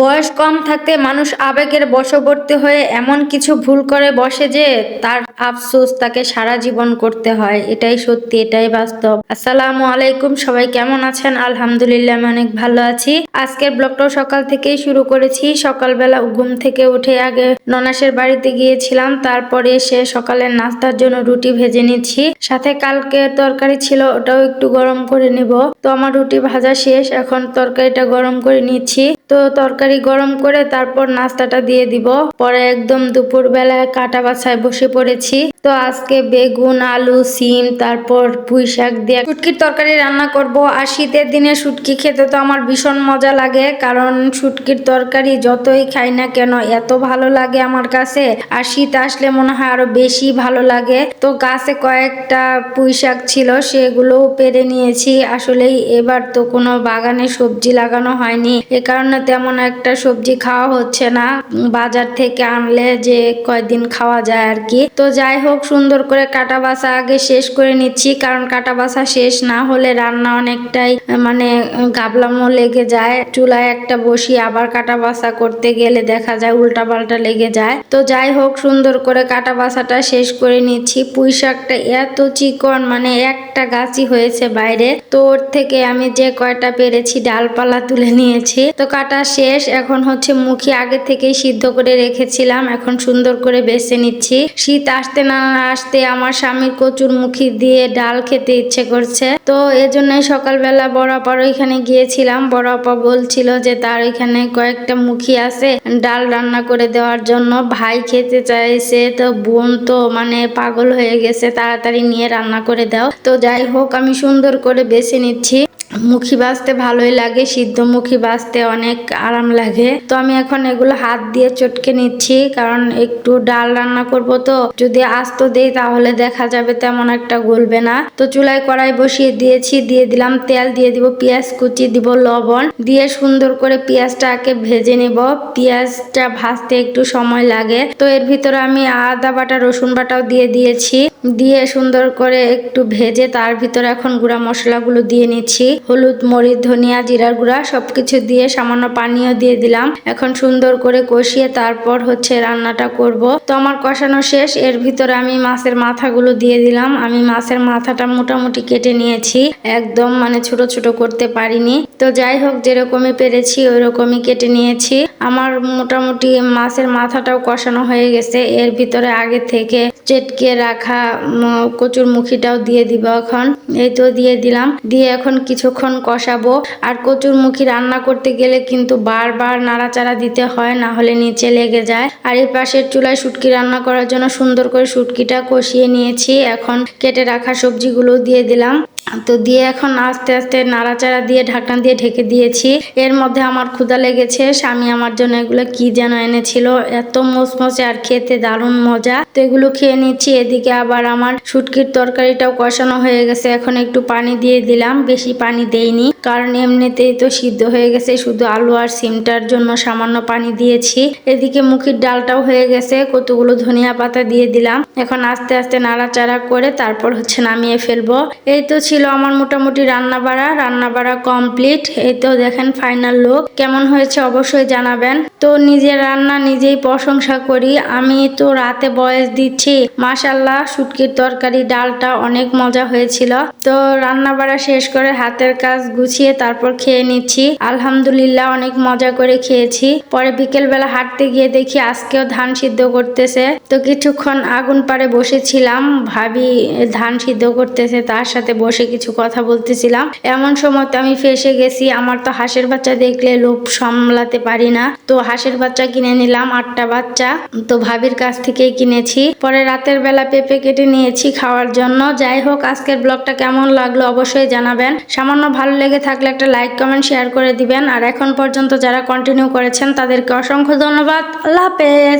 বয়স কম থাকতে মানুষ আবেগের বশবর্তী হয়ে এমন কিছু ভুল করে বসে যে তার আফসোস, তাকে সারা জীবন করতে হয়। এটাই সত্যি, এটাই বাস্তব। আসসালামু আলাইকুম, সবাই কেমন আছেন? আলহামদুলিল্লাহ, আমি অনেক ভালো আছি। আজকের ব্লগটাও সকাল থেকেই শুরু করেছি। সকালবেলা ঘুম থেকে উঠে আগে ননাসের বাড়িতে গিয়েছিলাম। তারপরে এসে সকালের নাস্তার জন্য রুটি ভেজে নিচ্ছি। সাথে কালকে তরকারি ছিল, ওটাও একটু গরম করে নিব। তো আমার রুটি ভাজা শেষ, এখন তরকারিটা গরম করে নিচ্ছি। তো তরকারি গরম করে তারপর নাস্তাটা দিয়ে দিব। পরে একদম দুপুর বেলায় কাটা বাছায় বসে পড়েছি। তো আজকে বেগুন, আলু, সিম, তারপর পুঁই শাক দিয়ে শুটকির তরকারি রান্না করব। আর শীতের দিনে শুটকি খেতে তো আমার ভীষণ মজা লাগে, কারণ শুটকির তরকারি যতই খাই না কেন এত ভালো লাগে আমার কাছে। আর শীত আসলে মনে হয় আরও বেশি ভালো লাগে। তো গাছে কয়েকটা পুঁই শাক ছিল, সেগুলোও পেরে নিয়েছি। আসলেই এবার তো কোনো বাগানে সবজি লাগানো হয়নি। এ কারণে তেমন একটা সবজি খাওয়া হচ্ছে না। বাজার থেকে আনলে যে কয়দিন খাওয়া যায় আর কি। তো যাই হোক, সুন্দর করে কাটা বাছা আগে শেষ করে নিচ্ছি, কারণ কাটা বাছা শেষ না হলে রান্না অনেকটাই মানে গাবলামো লেগে যায়। চুলায় একটা বসি আবার কাটা বাছা করতে গেলে দেখা যায় উল্টা পাল্টা লেগে যায়। তো যাই হোক, সুন্দর করে কাটা বাছাটা শেষ করে নিচ্ছি। পুঁই শাকটা এত চিকন মানে একটা গাছই হয়েছে বাইরে। তো ওর থেকে আমি যে কয়টা পেরেছি ডালপালা তুলে নিয়েছি। তো কাটা শেষ, এখন হচ্ছে মুখি আগে থেকেই সিদ্ধ করে রেখেছিলাম। এখন সুন্দর করে বেছে নিচ্ছি। শীত আসতে না আসতে আমার স্বামীর কচুর মুখি দিয়ে ডাল খেতে ইচ্ছে করছে। তো এজন্যই সকালবেলা বড় আপা এখানে গিয়েছিলাম। বড় আপা বলছিল যে তার ওইখানে কয়েকটা মুখি আছে ডাল রান্না করে দেওয়ার জন্য। ভাই খেতে চাইছে, তো বোন তো মানে পাগল হয়ে গেছে, তাড়াতাড়ি নিয়ে রান্না করে দাও। তো যাই হোক, আমি সুন্দর করে বেছে নিচ্ছি। মুখি বাজতে ভালোই লাগে, সিদ্ধ মুখি বাজতে অনেক আরাম লাগে। তো আমি এখন এগুলো হাত দিয়ে চটকে নিচ্ছি, কারণ একটু ডাল রান্না করব তো। যদি আস্ত দেই তাহলে দেখা যাবে তেমন একটা গলবে না। তো চুলায় কড়াই বসিয়ে দিয়েছি, দিয়ে দিলাম তেল, দিয়ে দিব পেঁয়াজ কুচি, দিব লবণ। দিয়ে সুন্দর করে পেঁয়াজটাকে ভেজে নেব। পেঁয়াজটা ভাজতে একটু সময় লাগে। তো এর ভিতরে আমি আদা বাটা, রসুন বাটাও দিয়ে দিয়েছি। দিয়ে সুন্দর করে একটু ভেজে তার ভিতরে এখন গুঁড়া মশলাগুলো দিয়ে নিচ্ছি। হলুদ, মরিচ, ধনিয়া, জিরার গুঁড়া সবকিছু দিয়ে সামান্য পানিও দিয়ে দিলাম। এখন সুন্দর করে কষিয়ে তারপর হচ্ছে রান্নাটা করব। তো আমার কষানো শেষ। এর ভিতরে আমি মাছের মাথাগুলো দিয়ে দিলাম। আমি মাছের মাথাটা মোটামুটি কেটে নিয়েছি। একদম মানে ছোট ছোট করতে পারিনি। তো যাই হোক, যেরকমই পেরেছি ওই রকমই কেটে নিয়েছি। আমার মোটামুটি মাছের মাথাটাও কষানো হয়ে গেছে। এর ভিতরে আগে থেকে চেটকে রাখা কচুর মুখিটাও দিয়ে দিব এখন। এই তো দিয়ে দিলাম। দিয়ে এখন কিছুক্ষণ কষাবো। আর কচুর মুখি রান্না করতে গেলে কিন্তু বারবার নাড়াচাড়া দিতে হয়, না হলে নিচে লেগে যায়। আর এই পাশের চুলায় শুটকি রান্না করার জন্য সুন্দর করে শুটকিটা কষিয়ে নিয়েছি। এখন কেটে রাখা সবজিগুলো দিয়ে দিলাম। তো দিয়ে এখন আস্তে আস্তে নাড়াচাড়া দিয়ে ঢাকনা দিয়ে ঢেকে দিয়েছি। এর মধ্যে আমার ক্ষুধা লেগেছে। স্বামী আমার জন্য এগুলো কি যেন এনেছিল। এত মচমচে আর খেতে দারুণ মজা। তো এগুলো খেয়ে নিচ্ছি, এদিকে আবার আমার শুটকির তরকারিটাও কষানো হয়ে গেছে। এখন একটু পানি দিয়ে দিলাম, বেশি পানি দেইনি, কারণ এমনিতেই তো সিদ্ধ হয়ে গেছে, শুধু আলু আর সিমটার জন্য সামান্য পানি দিয়েছি। এদিকে মুখির ডালটাও হয়ে গেছে, কতগুলো ধনিয়া পাতা দিয়ে দিলাম। এখন আস্তে আস্তে নাড়াচাড়া করে তারপর হচ্ছে নামিয়ে ফেলব। এই তো ছিল আমার মোটামুটি রান্না বাড়া রান্না বাড়া কমপ্লিট। এই তো দেখেন ফাইনাল লুক, কেমন হয়েছে অবশ্যই জানাবেন। তো নিজের রান্না নিজেই প্রশংসা করি। আমি তো রাতে বয়স দিচ্ছি মাশাল্লাহ শুটকির তরকারি, ডালটা অনেক মজা হয়েছিল। তো রান্না বাড়া শেষ করে হাতের কাজ গুছিয়ে তারপর খেয়ে নিচ্ছি। আলহামদুলিল্লাহ, অনেক মজা করে খেয়েছি। পরে বিকেল বেলা হাঁটতে গিয়ে দেখি আজকেও ধান সিদ্ধ করতেছে। তো কিছুক্ষণ আগুন পাড়ে বসেছিলাম। ভাবি ধান সিদ্ধ করতেছে, তার সাথে বসে কিছু কথা বলতেছিলাম। এমন সময় তো আমি ফেসে গেছি। আমার তো হাঁসের বাচ্চা দেখলে লোভ সামলাতে পারি না। তো হাঁসের বাচ্চা কিনে নিলাম, আটটা বাচ্চা। তো ভাবির কাছ থেকেই কিনেছি। পরে রাতের বেলা পেঁপে কেটে নিয়েছি খাওয়ার জন্য। যাই হোক, আজকের ব্লগটা কেমন লাগল অবশ্যই জানাবেন। সামান্য ভালো লেগে থাকলে একটা লাইক, কমেন্ট, শেয়ার করে দিবেন। আর এখন পর্যন্ত যারা কন্টিনিউ করেছেন, তাদেরকে অসংখ্য ধন্যবাদ। আল্লাহ হাফেজ।